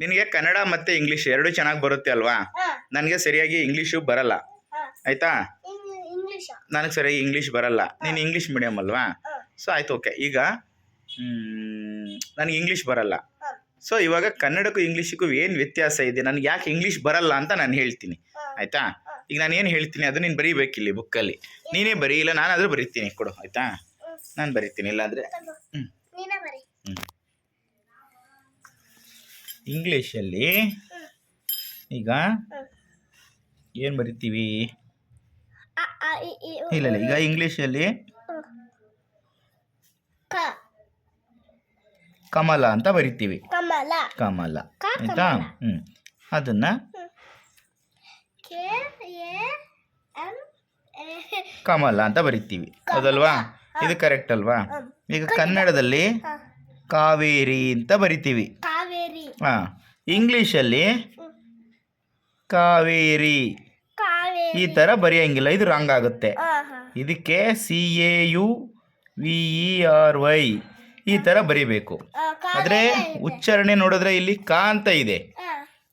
ನಿನಗೆ ಕನ್ನಡ ಮತ್ತೆ ಇಂಗ್ಲಿಷ್ ಎರಡು ಚೆನ್ನಾಗಿ ಬರುತ್ತೆ ಅಲ್ವಾ? ನನಗೆ ಸರಿಯಾಗಿ ಇಂಗ್ಲೀಷು ಬರಲ್ಲ. ಆಯ್ತಾ? ನನಗೆ ಸರಿಯಾಗಿ ಇಂಗ್ಲೀಷ್ ಬರಲ್ಲ. ನೀನು ಇಂಗ್ಲೀಷ್ ಮೀಡಿಯಮ್ ಅಲ್ವಾ? ಸೊ ಆಯ್ತು ಓಕೆ ಈಗ ನನಗೆ ಇಂಗ್ಲೀಷ್ ಬರಲ್ಲ. ಸೊ ಇವಾಗ ಕನ್ನಡಕ್ಕೂ ಇಂಗ್ಲೀಷಿಗೂ ಏನು ವ್ಯತ್ಯಾಸ ಇದೆ? ನನಗೆ ಯಾಕೆ ಇಂಗ್ಲೀಷ್ ಬರಲ್ಲ ಅಂತ ನಾನು ಹೇಳ್ತೀನಿ. ಆಯಿತಾ? ಈಗ ನಾನು ಏನು ಹೇಳ್ತೀನಿ? ಅದು ನೀನು ಬರೀಬೇಕಿಲ್ಲಿ ಬುಕ್ಕಲ್ಲಿ ನೀನೇ ಬರೀ ಇಲ್ಲ ನಾನಾದರೂ ಬರೀತೀನಿ ಕೊಡು. ಆಯ್ತಾ? ನಾನು ಬರೀತೀನಿ ಇಲ್ಲಾಂದರೆ. ಹ್ಞೂ ನೀನೇ ಬರಿ ಇಂಗ್ಲೀಷಲ್ಲಿ ಈಗ ಏನು ಬರಿತೀವಿ? ಇಲ್ಲ ಇಲ್ಲ ಈಗ ಇಂಗ್ಲೀಷಲ್ಲಿ ಕಮಲ ಅಂತ ಬರಿತೀವಿ. ಕಮಲ. ಕಮಲ. ಆಯ್ತಾ. ಹ್ಞೂ ಅದನ್ನು ಕಮಲ ಅಂತ ಬರಿತೀವಿ. ಹೌದಲ್ವಾ? ಇದು ಕರೆಕ್ಟ್ ಅಲ್ವಾ? ಈಗ ಕನ್ನಡದಲ್ಲಿ ಕಾವೇರಿ ಅಂತ ಬರಿತೀವಿ. ಹಾಂ ಇಂಗ್ಲೀಷಲ್ಲಿ. ಕಾವೇರಿ. ಈ ಥರ ಬರೆಯಂಗಿಲ್ಲ ಇದು ರಾಂಗ್ ಆಗುತ್ತೆ. ಇದಕ್ಕೆ C A U V E R Y ಈ ಥರ ಬರಿಬೇಕು. ಆದರೆ ಉಚ್ಚಾರಣೆ ನೋಡಿದ್ರೆ ಇಲ್ಲಿ ಕಾ ಅಂತ ಇದೆ.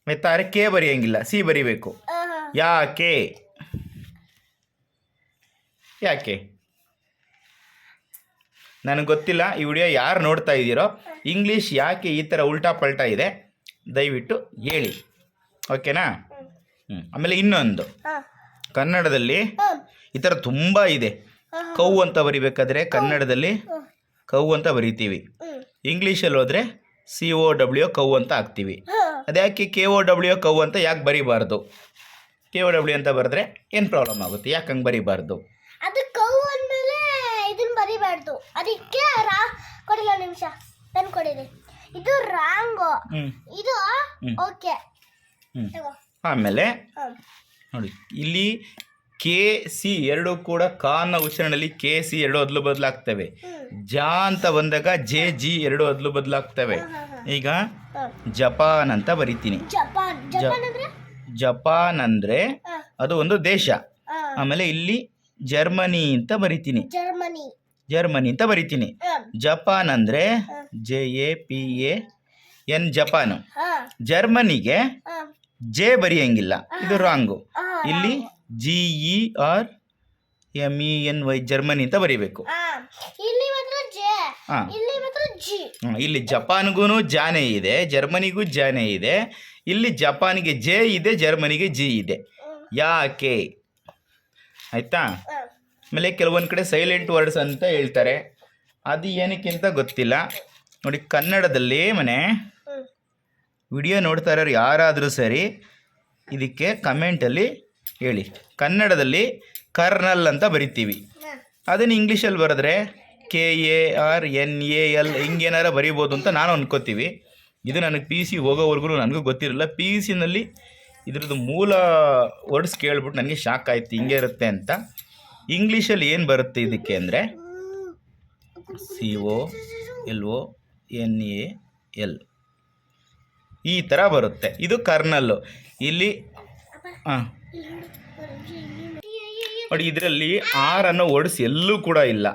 ಆದರೆ ಕೆ ಬರೆಯಂಗಿಲ್ಲ ಸಿ ಬರಿಬೇಕು. ಯಾಕೆ? ಯಾಕೆ? ನನಗೆ ಗೊತ್ತಿಲ್ಲ ಈ ವಿಡಿಯೋ ಯಾರು ನೋಡ್ತಾ ಇದ್ದೀರೋ ಇಂಗ್ಲೀಷ್ ಯಾಕೆ ಈ ಥರ ಉಲ್ಟಾ ಪಲ್ಟಾ ಇದೆ ದಯವಿಟ್ಟು ಹೇಳಿ. ಓಕೆನಾ? ಹ್ಞೂ ಆಮೇಲೆ ಇನ್ನೊಂದು. ಕನ್ನಡದಲ್ಲಿ. ಈ ಥರ ತುಂಬ ಇದೆ. ಕೌ ಅಂತ ಬರಿಬೇಕಾದ್ರೆ ಕನ್ನಡದಲ್ಲಿ. ಕೌ ಅಂತ ಬರಿತೀವಿ. ಇಂಗ್ಲೀಷಲ್ಲಿ ಹೋದರೆ ಸಿ ಒ ಡಬ್ಲ್ಯೂ ಕೌ ಅಂತ ಹಾಕ್ತೀವಿ. ಅದ್ಯಾಕೆ ಕೆ ಒ ಡಬ್ಲ್ಯೂ ಕೌ ಅಂತ ಯಾಕೆ ಬರಿಬಾರ್ದು? ಕೆ ಒ ಡಬ್ಲ್ಯೂ ಅಂತ ಬರೆದ್ರೆ ಏನು ಪ್ರಾಬ್ಲಮ್ ಆಗುತ್ತೆ? ಯಾಕೆ ಹಂಗೆ ಬರಿಬಾರ್ದು? ಬರಿಬಾರ್ದು ಅದಕ್ಕೆ ರಾ ಕೊಡಿಲ್ಲ ನಿಮಿಷ. ಪೆನ್ ಕೊಡಿರಿ. ಇದು ರಾಂಗ್. ಇದು ಓಕೆ. ತಗೋ ಆಮೇಲೆ ಹ್ಮ್. ನೋಡಿ ಇಲ್ಲಿ ಕೆ ಸಿ ಎರಡು ಕೂಡ ಕಾನ ಉಚ್ಚಾರಣೆಯಲ್ಲಿ ಕೆ ಸಿ ಎರಡು ಅದ್ಲು ಬದಲಾಗ್ತವೆ. ಜ ಅಂತ ಬಂದಾಗ ಜೆ ಜಿ ಎರಡು ಅದ್ಲು ಬದಲಾಗ್ತವೆ. ಈಗ ಹ್ಮ್. ಜಪಾನ್ ಅಂತ ಬರಿತೀನಿ. ಜಪಾನ್. ಜಪಾನ್ ಅಂದ್ರೆ? ಜಪಾನ್ ಅಂದರೆ ಅದು ಒಂದು ದೇಶ. ಆಮೇಲೆ ಇಲ್ಲಿ ಜರ್ಮನಿ ಅಂತ ಬರಿತೀನಿ. ಜರ್ಮನಿ. ಜರ್ಮನಿ ಅಂತ ಬರಿತೀನಿ. ಜಪಾನ್ ಅಂದರೆ. J A P A N Japan. ಜರ್ಮನಿಗೆ. ಜೆ ಬರೆಯಂಗಿಲ್ಲ. ಇದು ರಾಂಗು. ಇಲ್ಲಿ G E R M E N Y Germany ಅಂತ ಬರೀಬೇಕು. ಹಾ. ಇಲ್ಲಿ ಜಪಾನ್ಗೂ ಜಾನೆ ಇದೆ ಜರ್ಮನಿಗೂ ಜಾನೆ ಇದೆ. ಇಲ್ಲಿ ಜಪಾನ್ಗೆ ಜೆ ಇದೆ ಜರ್ಮನಿಗೆ ಜಿ ಇದೆ. ಯಾಕೆ? ಆಯಿತಾ. ಆಮೇಲೆ ಕೆಲವೊಂದು ಕಡೆ ಸೈಲೆಂಟ್ ವರ್ಡ್ಸ್ ಅಂತ ಹೇಳ್ತಾರೆ. ಅದು ಏನಕ್ಕೆ ಅಂತ ಗೊತ್ತಿಲ್ಲ. ನೋಡಿ, ಕನ್ನಡದಲ್ಲಿ ಮನೆ. ವಿಡಿಯೋ ನೋಡ್ತಾ ಇರೋರು ಯಾರಾದರೂ ಸರಿ ಇದಕ್ಕೆ ಕಮೆಂಟಲ್ಲಿ ಹೇಳಿ. ಕನ್ನಡದಲ್ಲಿ ಕರ್ನಲ್ ಅಂತ ಬರಿತೀವಿ. ಅದನ್ನು ಇಂಗ್ಲೀಷಲ್ಲಿ ಬರೆದ್ರೆ K A R N A L ಹಿಂಗೇನಾರ ಬರಿಬೋದು ಅಂತ ನಾನು ಅಂದ್ಕೋತೀವಿ ಇದು ನನಗೆ ಪಿ ಸಿ ಹೋಗೋವರೆಗೂ ನನಗೂ ಗೊತ್ತಿರಲಿಲ್ಲ ಪಿ ಯು ಸಿನಲ್ಲಿ ಇದ್ರದ್ದು ಮೂಲ ವರ್ಡ್ಸ್ ಕೇಳ್ಬಿಟ್ಟು ನನಗೆ ಶಾಕ್ ಆಯಿತು. ಹಿಂಗೆ ಇರುತ್ತೆ ಅಂತ. ಇಂಗ್ಲೀಷಲ್ಲಿ ಏನು ಬರುತ್ತೆ ಇದಕ್ಕೆ ಅಂದರೆ? C O L O N A L ಈ ಥರ ಬರುತ್ತೆ. ಇದು ಕರ್ನಲ್ಲು ಇಲ್ಲಿ, ಹಾಂ. ನೋಡಿ, ಇದರಲ್ಲಿ ಆರ್ ಅನ್ನೋ ಎಲ್ಲೂ ಕೂಡ ಇಲ್ಲ.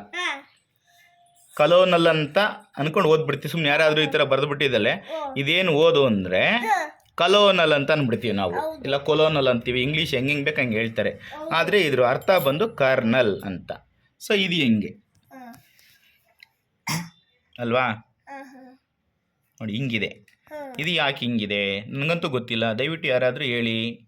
ಕಲೋನಲ್ ಅಂತ ಅನ್ಕೊಂಡು ಓದ್ಬಿಡ್ತೀವಿ ಸುಮ್ಮನೆ ಯಾರಾದರೂ ಈ ಥರ ಬರೆದ್ಬಿಟ್ಟಿದ್ದಲ್ಲೇ ಇದೇನು ಓದು ಅಂದರೆ. ಕಲೋನಲ್ ಅಂತ ಅಂದ್ಬಿಡ್ತೀವಿ ನಾವು. ಇಲ್ಲ ಕೊಲೋನಲ್ ಅಂತೀವಿ ಇಂಗ್ಲೀಷ್ ಹೆಂಗೆ ಹೆಂಗೆ ಬೇಕು ಹಂಗೆ ಹೇಳ್ತಾರೆ. ಆದರೆ ಇದ್ರ ಅರ್ಥ ಬಂದು ಕರ್ನಲ್ ಅಂತ. ಸೊ ಇದು ಹೆಂಗೆ. ಅಲ್ವಾ. ನೋಡಿ ಹಿಂಗಿದೆ. ಇದು ಯಾಕೆ ಹಿಂಗಿದೆ? ನನಗಂತೂ ಗೊತ್ತಿಲ್ಲ. ದಯವಿಟ್ಟು ಯಾರಾದರೂ ಹೇಳಿ.